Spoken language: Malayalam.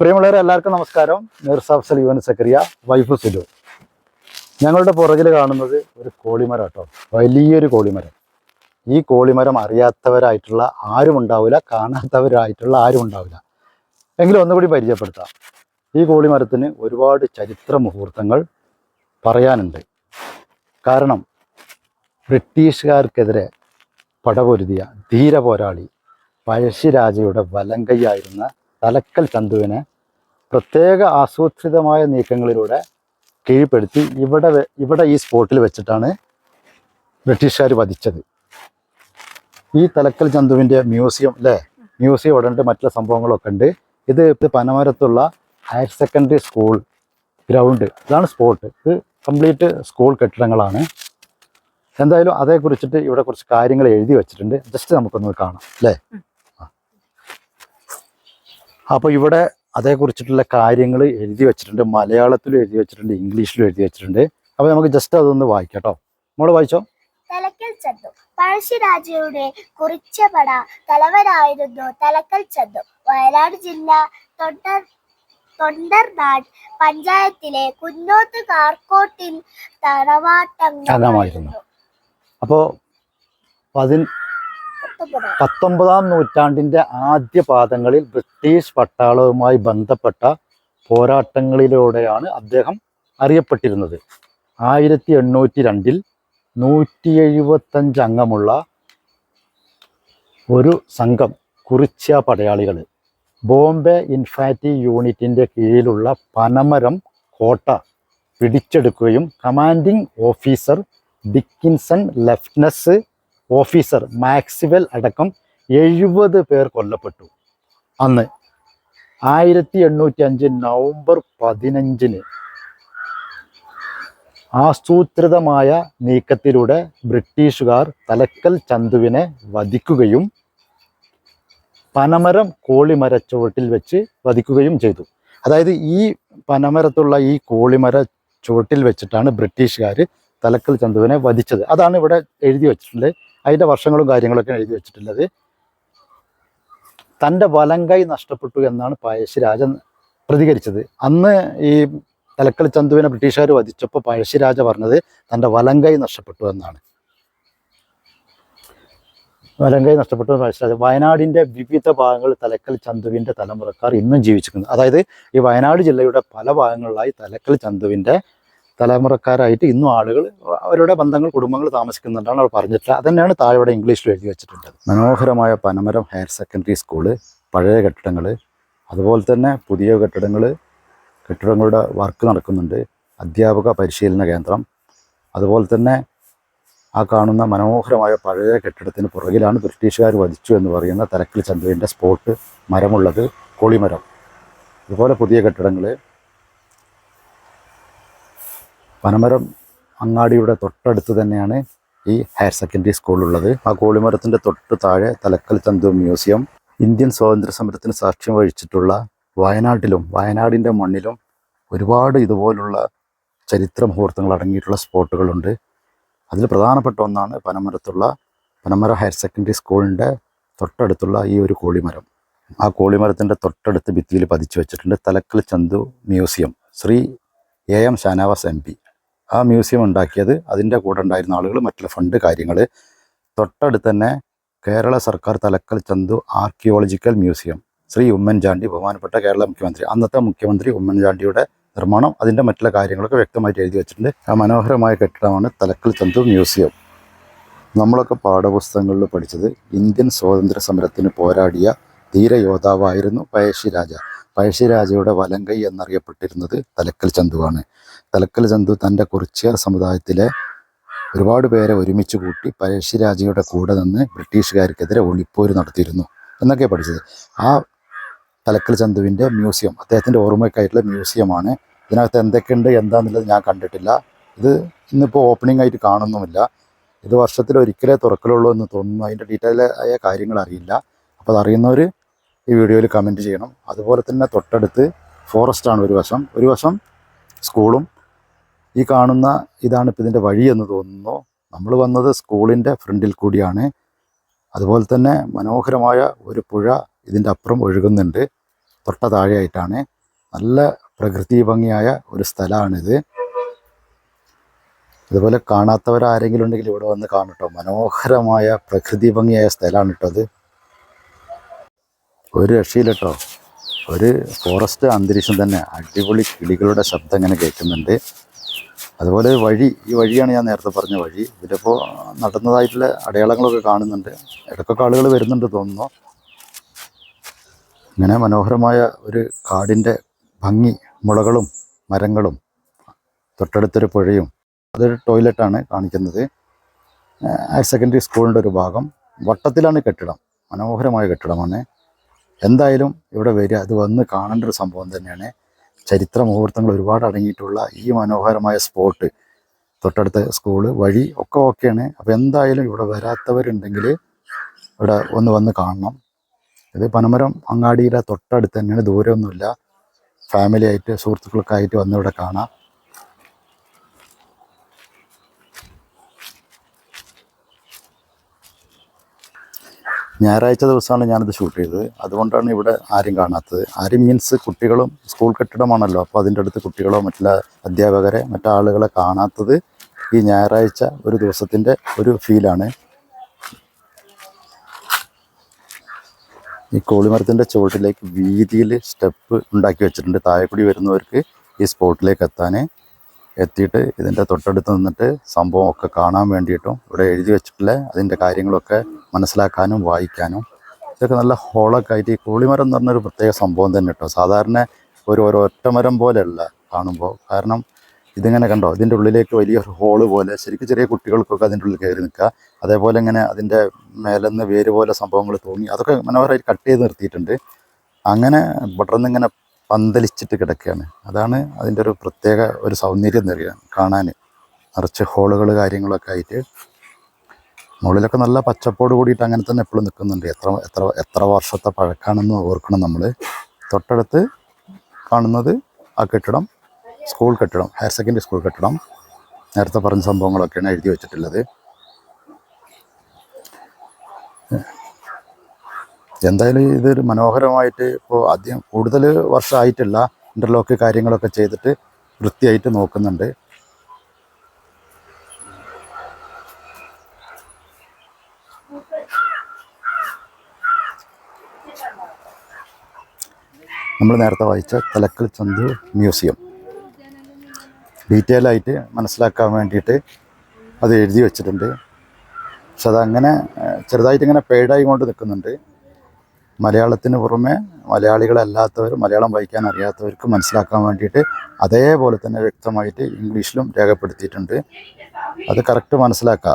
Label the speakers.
Speaker 1: പ്രിയമുള്ളവരെ എല്ലാവർക്കും നമസ്കാരം. മിർസാഫ്സൽ യുവൻ സക്രിയ വൈഫ് സുലു. ഞങ്ങളുടെ പുറകിൽ കാണുന്നത് ഒരു കോളിമരം കേട്ടോ. വലിയൊരു കോളിമരം. ഈ കോളിമരം അറിയാത്തവരായിട്ടുള്ള ആരും ഉണ്ടാവില്ല കാണാത്തവരായിട്ടുള്ള ആരും ഉണ്ടാവില്ല. എങ്കിലും ഒന്നുകൂടി പരിചയപ്പെടുത്താം. ഈ കോളിമരത്തിന് ഒരുപാട് ചരിത്ര മുഹൂർത്തങ്ങൾ പറയാനുണ്ട്. കാരണം ബ്രിട്ടീഷുകാർക്കെതിരെ പടപൊരുതിയ ധീര പോരാളി പഴശ്ശിരാജയുടെ വലങ്കയ്യായിരുന്ന തലക്കൽ ചന്തുവിനെ പ്രത്യേക ആസൂത്രിതമായ നീക്കങ്ങളിലൂടെ കീഴ്പ്പെടുത്തി ഇവിടെ ഇവിടെ ഈ സ്പോട്ടിൽ വെച്ചിട്ടാണ് ബ്രിട്ടീഷുകാർ വധിച്ചത്. ഈ തലക്കൽ ചന്തുവിന്റെ മ്യൂസിയം അല്ലേ? മ്യൂസിയം ഇവിടെ ഉണ്ട് മറ്റുള്ള സംഭവങ്ങളൊക്കെ ഉണ്ട്. ഇത് ഇത് പനമരത്തുള്ള ഹയർ സെക്കൻഡറി സ്കൂൾ ഗ്രൗണ്ട്. ഇതാണ് സ്പോട്ട്. ഇത് കംപ്ലീറ്റ് സ്കൂൾ കെട്ടിടങ്ങളാണ്. എന്തായാലും അതേക്കുറിച്ചിട്ട് ഇവിടെ കുറച്ച് കാര്യങ്ങൾ എഴുതി വെച്ചിട്ടുണ്ട്. ജസ്റ്റ് നമുക്കൊന്ന് കാണാം അല്ലേ? അപ്പോൾ ഇവിടെ അതേക്കുറിച്ചിട്ടുള്ള കാര്യങ്ങൾ എഴുതി വെച്ചിട്ടുണ്ട്. മലയാളത്തിലും എഴുതി വെച്ചിട്ടുണ്ട്. ഇംഗ്ലീഷിലും എഴുതി വെച്ചിട്ടുണ്ട്. അപ്പോൾ നമുക്ക് ജസ്റ്റ് അതൊന്ന് വായിക്കാം കേട്ടോ നമ്മൾ വായിച്ചോ?
Speaker 2: തലക്കൽ ചന്തു. പഴശ്ശിരാജയുടെ കുറിച്ചപട തലവനായിരുന്നു തലക്കൽ ചന്തു. വയനാട് ജില്ല തൊണ്ടർ തൊണ്ടർനാട് പഞ്ചായത്തിലെ കുന്നോത്ത് കാർക്കോട്ടിൽ
Speaker 1: തറവാട്ടം അപ്പോ പതിൻ
Speaker 2: പത്തൊമ്പത്.
Speaker 1: നൂറ്റാണ്ടിന്റെ ആദ്യ പാദങ്ങളിൽ ബ്രിട്ടീഷ് പട്ടാളവുമായി ബന്ധപ്പെട്ട പോരാട്ടങ്ങളിലൂടെയാണ് അദ്ദേഹം അറിയപ്പെട്ടിരുന്നത് ആയിരത്തി എണ്ണൂറ്റി രണ്ടിൽ നൂറ്റി എഴുപത്തഞ്ച് അംഗമുള്ള ഒരു സംഘം കുറിച്യ പടയാളികൾ ബോംബെ ഇൻഫാറ്റി യൂണിറ്റിന്റെ കീഴിലുള്ള പനമരം കോട്ട പിടിച്ചെടുക്കുകയും commanding officer Dickinson lieutenant officer Maxwell അടക്കം എഴുപത് പേർ കൊല്ലപ്പെട്ടു. അന്ന് ആയിരത്തി എണ്ണൂറ്റി അഞ്ച് നവംബർ പതിനഞ്ചിന് ആസൂത്രിതമായ നീക്കത്തിലൂടെ ബ്രിട്ടീഷുകാർ തലക്കൽ ചന്തുവിനെ വധിക്കുകയും പനമരം കോളിമര ചുവട്ടിൽ വെച്ച് വധിക്കുകയും ചെയ്തു. അതായത് ഈ പനമരത്തുള്ള ഈ കോളിമര ചുവട്ടിൽ വെച്ചിട്ടാണ് ബ്രിട്ടീഷുകാർ തലക്കൽ ചന്തുവിനെ വധിച്ചത്. അതാണ് ഇവിടെ എഴുതി വെച്ചിട്ടുള്ളത്. അതിന്റെ വർഷങ്ങളും കാര്യങ്ങളൊക്കെ എഴുതി വെച്ചിട്ടുള്ളത്. തന്റെ വലങ്കൈ നഷ്ടപ്പെട്ടു എന്നാണ് പഴശ്ശിരാജ പ്രതികരിച്ചത്. അന്ന് ഈ തലക്കൽ ചന്തുവിനെ ബ്രിട്ടീഷുകാർ വധിച്ചപ്പോൾ പഴശ്ശിരാജ പറഞ്ഞത് തന്റെ വലങ്കൈ നഷ്ടപ്പെട്ടു എന്നാണ്. വലങ്കൈ നഷ്ടപ്പെട്ടു പഴശ്ശിരാജ വയനാടിന്റെ വിവിധ ഭാഗങ്ങൾ തലക്കൽ ചന്തുവിന്റെ തലമുറക്കാർ ഇന്നും ജീവിച്ചിരിക്കുന്നു. അതായത് ഈ വയനാട് ജില്ലയുടെ പല ഭാഗങ്ങളിലായി തലക്കൽ ചന്തുവിന്റെ തലമുറക്കാരായിട്ട് ഇന്നും ആളുകൾ അവരുടെ ബന്ധങ്ങൾ കുടുംബങ്ങൾ താമസിക്കുന്നുണ്ടാണ് അവർ പറഞ്ഞിട്ടില്ല അതന്നെയാണ് താഴെ ഇവിടെ ഇംഗ്ലീഷിൽ എഴുതി വെച്ചിട്ടുണ്ട് മനോഹരമായ പനമരം ഹയർ സെക്കൻഡറി സ്കൂൾ പഴയ കെട്ടിടങ്ങൾ അതുപോലെ തന്നെ പുതിയ കെട്ടിടങ്ങൾ കെട്ടിടങ്ങളുടെ വർക്ക് നടക്കുന്നുണ്ട് അധ്യാപക പരിശീലന കേന്ദ്രം അതുപോലെ തന്നെ ആ കാണുന്ന മനോഹരമായ പഴയ കെട്ടിടത്തിന് പുറകിലാണ് ബ്രിട്ടീഷുകാർ വധിച്ചു എന്ന് പറയുന്ന തലക്കിൽ ചന്ദ്രന്റെ സ്പോട്ട് മരമുള്ളത് കൊളിമരം. അതുപോലെ പുതിയ കെട്ടിടങ്ങൾ പനമരം അങ്ങാടിയുടെ തൊട്ടടുത്ത് തന്നെയാണ് ഈ ഹയർ സെക്കൻഡറി സ്കൂളുള്ളത്. ആ കോളിമരത്തിന്റെ തൊട്ട് താഴെ തലക്കൽ തന്തു മ്യൂസിയം. ഇന്ത്യൻ സ്വാതന്ത്ര്യ സമരത്തിന് സാക്ഷ്യം വഹിച്ചിട്ടുള്ള വയനാട്ടിലും വയനാടിന്റെ മണ്ണിലും ഒരുപാട് ഇതുപോലുള്ള ചരിത്ര മുഹൂർത്തങ്ങൾ അടങ്ങിയിട്ടുള്ള സ്പോട്ടുകളുണ്ട്. അതിൽ പ്രധാനപ്പെട്ട ഒന്നാണ് പനമരത്തുള്ള പനമര ഹയർ സെക്കൻഡറി സ്കൂളിന്റെ തൊട്ടടുത്തുള്ള ഈ ഒരു കോളിമരം. ആ കോളിമരത്തിന്റെ തൊട്ടടുത്ത് ഭിത്തിയിൽ പതിച്ചു വെച്ചിട്ടുണ്ട് Thalakkal Chandu museum. Shri A M Shanavas M P. ആ മ്യൂസിയം ഉണ്ടാക്കിയത് അതിന്റെ കൂടെ ഉണ്ടായിരുന്ന ആളുകൾ മറ്റുള്ള ഫണ്ട് കാര്യങ്ങൾ. തൊട്ടടുത്ത് തന്നെ കേരള സർക്കാർ തലക്കൽ ചന്തു ആർക്കിയോളജിക്കൽ മ്യൂസിയം ശ്രീ ഉമ്മൻചാണ്ടി ബഹുമാനപ്പെട്ട കേരള മുഖ്യമന്ത്രി. അന്നത്തെ മുഖ്യമന്ത്രി ഉമ്മൻചാണ്ടിയുടെ നിർമ്മാണം അതിന്റെ മറ്റുള്ള കാര്യങ്ങളൊക്കെ വ്യക്തമായിട്ട് എഴുതി വെച്ചിട്ടുണ്ട്. ആ മനോഹരമായ കെട്ടിടമാണ് തലക്കൽ ചന്തു മ്യൂസിയം. നമ്മളൊക്കെ പാഠപുസ്തകങ്ങളിൽ പഠിച്ചത് ഇന്ത്യൻ സ്വാതന്ത്ര്യ സമരത്തിന് പോരാടിയ ധീരയോദ്ധാവായിരുന്നു പഴശ്ശിരാജ. പഴശ്ശിരാജയുടെ വലങ്കൈ എന്നറിയപ്പെട്ടിരുന്നത് തലക്കൽ ചന്തുവാണ്. തലക്കൽ ചന്തു തന്റെ കുറിച്യർ സമുദായത്തിലെ ഒരുപാട് പേരെ ഒരുമിച്ച് കൂട്ടി പഴശ്ശിരാജയുടെ കൂടെ നിന്ന് ബ്രിട്ടീഷുകാർക്കെതിരെ ഒളിപ്പോര് നടത്തിയിരുന്നു എന്നൊക്കെ പഠിച്ചത്. ആ തലക്കൽ ചന്തുവിന്റെ മ്യൂസിയം അദ്ദേഹത്തിന്റെ ഓർമ്മയ്ക്കായിട്ടുള്ള മ്യൂസിയമാണ്. ഇതിനകത്ത് എന്തൊക്കെയുണ്ട് എന്താണെന്നുള്ളത് ഞാൻ കണ്ടിട്ടില്ല. ഇത് ഇന്നിപ്പോൾ ഓപ്പണിംഗ് ആയിട്ട് കാണുന്നുമില്ല. ഇത് വർഷത്തിൽ ഒരിക്കലേ തുറക്കലുള്ളൂ എന്ന് തോന്നുന്നു. അതിന്റെ ഡീറ്റെയിൽ ആയ കാര്യങ്ങൾ അറിയില്ല. അപ്പോൾ അതറിയുന്നവർ ഈ വീഡിയോയിൽ കമന്റ് ചെയ്യണം. അതുപോലെ തന്നെ തൊട്ടടുത്ത് ഫോറസ്റ്റാണ് ഒരു വശം. ഒരു വശം സ്കൂളും ഈ കാണുന്ന ഇതാണ് ഇപ്പോൾ ഇതിന്റെ വഴി എന്ന് തോന്നുന്നു. നമ്മൾ വന്നത് സ്കൂളിന്റെ ഫ്രണ്ടിൽ കൂടിയാണ്. അതുപോലെ തന്നെ മനോഹരമായ ഒരു പുഴ ഇതിന്റെ അപ്പുറം ഒഴുകുന്നുണ്ട്. തൊട്ട താഴെയായിട്ടാണ് നല്ല പ്രകൃതി ഭംഗിയായ ഒരു സ്ഥലമാണിത്. അതുപോലെ കാണാത്തവരാരെങ്കിലും ഉണ്ടെങ്കിൽ ഇവിടെ വന്ന് കാണട്ടോ. മനോഹരമായ പ്രകൃതി ഭംഗിയായ സ്ഥലമാണ് കേട്ടോ അത് ഒരു രക്ഷയില്ല കേട്ടോ ഒരു ഫോറസ്റ്റ് അന്തരീക്ഷം തന്നെ. അടിപൊളി കിളികളുടെ ശബ്ദം ഇങ്ങനെ കേൾക്കുന്നുണ്ട്. അതുപോലെ വഴി ഈ വഴിയാണ് ഞാൻ നേരത്തെ പറഞ്ഞ വഴി. ഇതിലിപ്പോൾ നടന്നതായിട്ടുള്ള അടയാളങ്ങളൊക്കെ കാണുന്നുണ്ട്. ഇടയ്ക്കൊക്കെ ആളുകൾ വരുന്നുണ്ട് തോന്നുന്നു. ഇങ്ങനെ മനോഹരമായ ഒരു കാടിന്റെ ഭംഗി മുളകളും മരങ്ങളും തൊട്ടടുത്തൊരു പുഴയും. അതൊരു ടോയ്ലറ്റാണ് കാണിക്കുന്നത്. ഹയർ സെക്കൻഡറി സ്കൂളിന്റെ ഒരു ഭാഗം. വട്ടത്തിലാണ് കെട്ടിടം. മനോഹരമായ കെട്ടിടമാണ്. എന്തായാലും ഇവിടെ വരിക. അത് വന്ന് കാണേണ്ട ഒരു സംഭവം തന്നെയാണ്. ചരിത്ര മുഹൂർത്തങ്ങൾ ഒരുപാട് അടങ്ങിയിട്ടുള്ള ഈ മനോഹരമായ സ്പോട്ട് തൊട്ടടുത്ത സ്കൂൾ വഴി ഒക്കെ ഓക്കെയാണ് അപ്പോൾ എന്തായാലും ഇവിടെ വരാത്തവരുണ്ടെങ്കിൽ ഇവിടെ ഒന്ന് വന്ന് കാണണം. ഇത് പനമരം അങ്ങാടിയുടെ തൊട്ടടുത്ത് തന്നെയാണ്. ദൂരമൊന്നുമില്ല. ഫാമിലി ആയിട്ട് സുഹൃത്തുക്കൾക്കായിട്ട് വന്ന് ഇവിടെ കാണാം. ഞായറാഴ്ച ദിവസമാണ് ഞാനിത് ഷൂട്ട് ചെയ്തത്. അതുകൊണ്ടാണ് ഇവിടെ ആരും കാണാത്തത്. ആരും മീൻസ് കുട്ടികളും സ്കൂൾ കെട്ടിടമാണല്ലോ. അപ്പോൾ അതിന്റെ അടുത്ത് കുട്ടികളോ മറ്റുള്ള അധ്യാപകരെ മറ്റാളുകളെ കാണാത്തത് ഈ ഞായറാഴ്ച ഒരു ദിവസത്തിന്റെ ഒരു ഫീലാണ് ഈ കോളിമരത്തിന്റെ ചുവട്ടിലേക്ക് വീതിയിൽ സ്റ്റെപ്പ് ഉണ്ടാക്കി വെച്ചിട്ടുണ്ട്. താഴെക്കൂടി വരുന്നവർക്ക് ഈ സ്പോട്ടിലേക്ക് എത്താൻ. എത്തിയിട്ട് ഇതിന്റെ തൊട്ടടുത്ത് നിന്നിട്ട് സംഭവമൊക്കെ കാണാൻ വേണ്ടിയിട്ടും ഇവിടെ എഴുതി വെച്ചിട്ടുള്ള അതിന്റെ കാര്യങ്ങളൊക്കെ മനസ്സിലാക്കാനും വായിക്കാനും ഇതൊക്കെ നല്ല ഹോളൊക്കെ ആയിട്ട് ഈ കോളിമരം എന്ന് പറഞ്ഞൊരു പ്രത്യേക സംഭവം തന്നെ കേട്ടോ. സാധാരണ ഒരു ഒരു ഒറ്റമരം പോലെയല്ല കാണുമ്പോൾ. കാരണം ഇതിങ്ങനെ കണ്ടോ ഇതിന്റെ ഉള്ളിലേക്ക് വലിയൊരു ഹോൾ പോലെ ശരിക്കും ചെറിയ കുട്ടികൾക്കൊക്കെ അതിന്റെ ഉള്ളിൽ കയറി നിൽക്കുക. അതേപോലെ ഇങ്ങനെ അതിന്റെ മേലെന്ന് വേര് പോലെ സംഭവങ്ങൾ തോന്നി അതൊക്കെ മനോഹരമായിട്ട് കട്ട് ചെയ്ത് നിർത്തിയിട്ടുണ്ട്. അങ്ങനെ പെട്ടെന്ന് ഇങ്ങനെ പന്തലിച്ചിട്ട് കിടക്കുകയാണ്. അതാണ് അതിന്റെ ഒരു പ്രത്യേക ഒരു സൗന്ദര്യം എന്നറിയാം കാണാൻ. നിറച്ച് ഹോളുകൾ കാര്യങ്ങളൊക്കെ ആയിട്ട് മുകളിലൊക്കെ നല്ല പച്ചപ്പോട് കൂടിയിട്ട് അങ്ങനെ തന്നെ എപ്പോഴും നിൽക്കുന്നുണ്ട്. എത്ര എത്ര എത്ര വർഷത്തെ പഴക്കാണെന്ന് ഓർക്കണം നമ്മൾ തൊട്ടടുത്ത് കാണുന്നത് ആ കെട്ടിടം സ്കൂൾ കെട്ടിടം ഹയർ സെക്കൻഡറി സ്കൂൾ കെട്ടിടം. നേരത്തെ പറഞ്ഞ സംഭവങ്ങളൊക്കെയാണ് എഴുതി വെച്ചിട്ടുള്ളത്. എന്തായാലും ഇതൊരു മനോഹരമായിട്ട് ഇപ്പോൾ ആദ്യം കൂടുതൽ വർഷമായിട്ടില്ല ഇന്റർലോക്ക് കാര്യങ്ങളൊക്കെ ചെയ്തിട്ട് വൃത്തിയായിട്ട് നോക്കുന്നുണ്ട്. നമ്മൾ നേരത്തെ വായിച്ച തലക്കൽ ചന്തു മ്യൂസിയം. ഡീറ്റെയിൽ ആയിട്ട് മനസ്സിലാക്കാൻ വേണ്ടിയിട്ട് അത് എഴുതി വെച്ചിട്ടുണ്ട്. പക്ഷെ അതങ്ങനെ ചെറുതായിട്ട് ഇങ്ങനെ പേടായി കൊണ്ട് നിൽക്കുന്നുണ്ട്. മലയാളത്തിന് പുറമെ മലയാളികളല്ലാത്തവർ മലയാളം വായിക്കാൻ അറിയാത്തവർക്ക് മനസ്സിലാക്കാൻ വേണ്ടിയിട്ട് അതേപോലെ തന്നെ വ്യക്തമായിട്ട് ഇംഗ്ലീഷിലും രേഖപ്പെടുത്തിയിട്ടുണ്ട്. അത് കറക്റ്റ് മനസ്സിലാക്കുക.